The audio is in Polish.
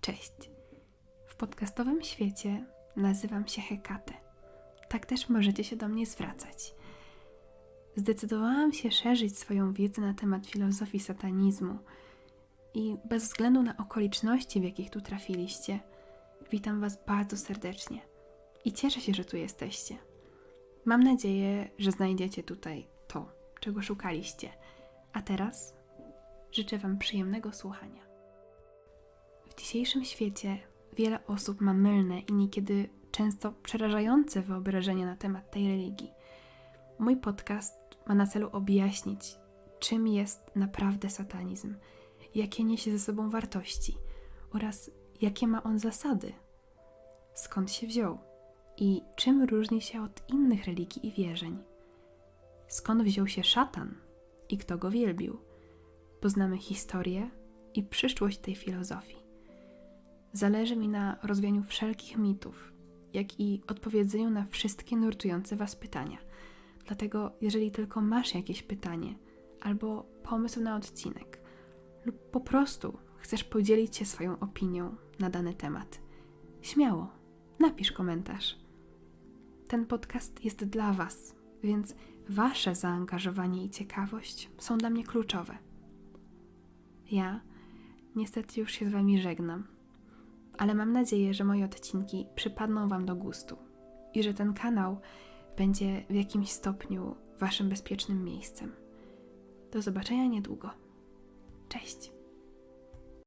Cześć. W podcastowym świecie nazywam się Hekate. Tak też możecie się do mnie zwracać. Zdecydowałam się szerzyć swoją wiedzę na temat filozofii satanizmu i bez względu na okoliczności, w jakich tu trafiliście, witam Was bardzo serdecznie i cieszę się, że tu jesteście. Mam nadzieję, że znajdziecie tutaj to, czego szukaliście. A teraz życzę Wam przyjemnego słuchania. Dzisiejszym świecie wiele osób ma mylne i niekiedy często przerażające wyobrażenia na temat tej religii. Mój podcast ma na celu objaśnić, czym jest naprawdę satanizm, jakie niesie ze sobą wartości oraz jakie ma on zasady, skąd się wziął i czym różni się od innych religii i wierzeń. Skąd wziął się szatan i kto go wielbił? Poznamy historię i przyszłość tej filozofii. Zależy mi na rozwianiu wszelkich mitów, jak i odpowiedzeniu na wszystkie nurtujące Was pytania. Dlatego, jeżeli tylko masz jakieś pytanie albo pomysł na odcinek, lub po prostu chcesz podzielić się swoją opinią na dany temat, śmiało, napisz komentarz. Ten podcast jest dla Was, więc Wasze zaangażowanie i ciekawość są dla mnie kluczowe. Ja niestety już się z Wami żegnam, ale mam nadzieję, że moje odcinki przypadną Wam do gustu i że ten kanał będzie w jakimś stopniu Waszym bezpiecznym miejscem. Do zobaczenia niedługo. Cześć!